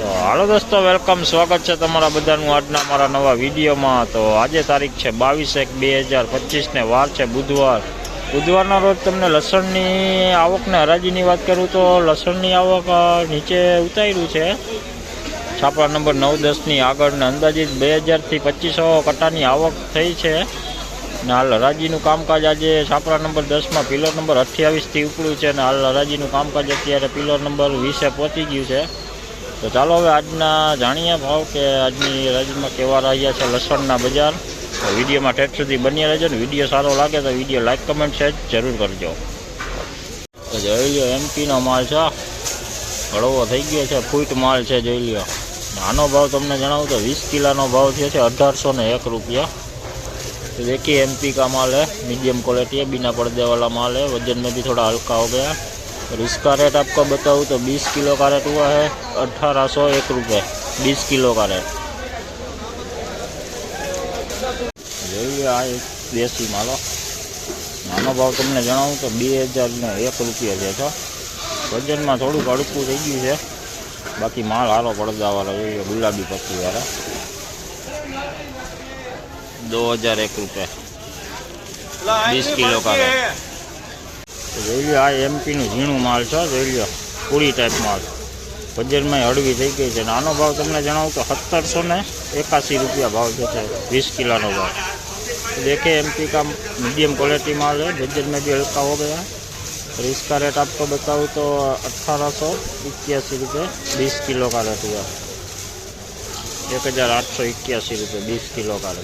તો હાલો દોસ્તો વેલકમ સ્વાગત છે તમારા બધાનું આજના મારા નવા વિડીયોમાં તો આજે તારીખ છે બાવીસ એક બે હજાર પચીસને વાર છે બુધવાર બુધવારના રોજ તમને લસણની આવકને હરાજીની વાત કરું તો લસણની આવક નીચે ઉતાર્યું છે છાપરા નંબર નવ દસની આગળને અંદાજિત બે હજારથી પચીસો કટાની આવક થઈ છે અને હાલ હરાજીનું કામકાજ આજે છાપરા નંબર દસમાં પિલર નંબર અઠ્યાવીસથી ઉપડ્યું છે અને હાલ હરાજીનું કામકાજ અત્યારે પિલર નંબર વીસે પહોંચી ગયું છે તો ચાલો હવે આજના જાણીએ ભાવ કે આજની રાજ્યમાં કેવા રહ્યા છે લસણના બજાર વિડીયોમાં ઠેઠ સુધી બની રહેજો ને વિડીયો સારો લાગે તો વિડીયો લાઇક કમેન્ટ શેર જરૂર કરજો તો જોઈ લો એમપીનો માલ છે હળવો થઈ ગયો છે ફૂટ માલ છે જોઈ લો આનો ભાવ તમને જણાવું તો વીસ કિલાનો ભાવ થયો છે અઢારસો ને એક રૂપિયા तो એમપી કા માલ का મીડિયમ है मीडियम क्वालिटी है बिना पर्दे वाला माल है वजन में भी और इसका रेट आपको बताऊँ तो 20 किलो का रेट हुआ है अट्ठारह सौ एक रुपये बीस किलो का रेट जी आए देसी मालो नानो भाव तुमने जनाऊँ तो बी हज़ार ने एक रुपया जो है वजन में थोड़क अड़कू थी गयु है बाकी माल हारो पड़दा वाला जो है गुलाबी पत्ती वाला दो हज़ार एक रुपये बीस किलो का વેલી આ એમપી નું ઘીણો માલ છે જોઈ લો પૂરી ટાઈપ માલ બજજરમાં હળવી થઈ ગઈ છે અને આનો ભાવ તમને જણાવું તો 1781 રૂપિયા ભાવ છે 20 કિલોનો ભાવ લેકે એમપી કા મિડિયમ ક્વોલિટી માલ છે બજજરમાં જે હલકા હોયગા એ સ્કારેટ આપતો બતાવું તો 1881 રૂપિયા 20 કિલો કાનો ભાવ 1881 રૂપિયા 20 કિલો કાનો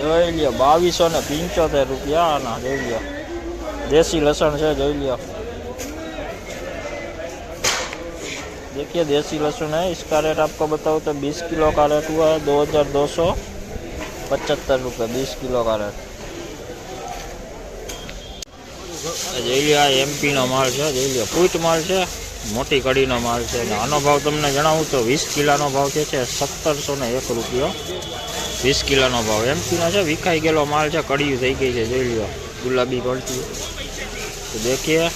જોઈ લ્યો 2275 રૂપિયા ના લઈ લ્યો देशी लहसुन છે જોઈ લો देखिए देसी लहसुन है इस कलर आपको बताऊं तो 20 किलो कलर ₹2275 20 किलो कलर है ये हिलिया एमपी નો માલ છે જોઈ લો પૂટ માલ છે મોટી કડીનો માલ છે આનો ભાવ તમને જણાવું તો 20 કિલોનો ભાવ કે છે ₹1701 20 કિલોનો ભાવ एमपी ના છે વેચાઈ ગયેલો માલ છે કડીયુ થઈ ગઈ છે જોઈ લો गुलाबी पड़ती तो देखिए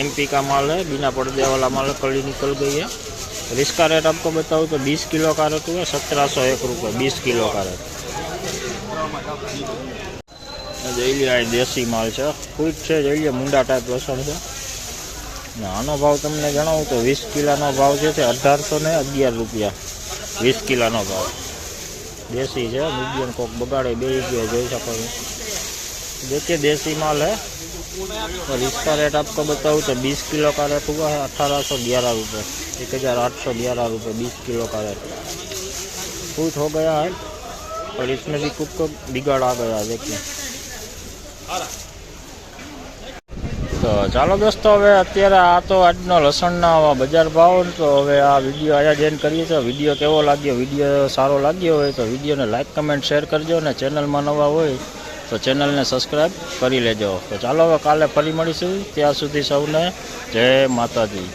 एमपी का माल है बिना पर्दे वाला माल कली निकल गई है और इसका रेट आपको बताऊँ तो 20 किलो का रेट हुआ सत्रह सौ एक रुपये बीस किलो का रेट जैलिया देसी माल से खुद से જઈએ मुंडा टाइप લસણ से ને भाव तमने તમને तो वीस किला भाव जो है अठार सौ ने अगर रुपया वीस किला भाव देसी है मीडियम कोक बगाड़े बे रुपया जी सको देखिए देसी माल है और इसका रेट आपको बताऊँ तो 20 किलो का रेट हुआ है अठारह सौ ग्यारह रुपये एक हज़ार आठ सौ ग्यारह रुपये बीस किलो का रेट फूट हो गया है और इसमें भी कुक को बिगाड़ आ गया है देखिए તો ચાલો દોસ્તો હવે અત્યારે આ તો આજનો बजार भाव तो તો आ वीडियो વિડીયો આયા જેન કરીએ છીએ વિડીયો કેવો લાગ્યો વિડીયો સારો લાગ્યો હોય તો વિડીયોને લાઇક કમેન્ટ શેર કરજો चेनल में नवा हो તો ચેનલને સબસ્ક્રાઈબ કરી લેજો તો ચાલો હવે કાલે ફરી મળીશું ત્યાં સુધી સૌને જય માતાજી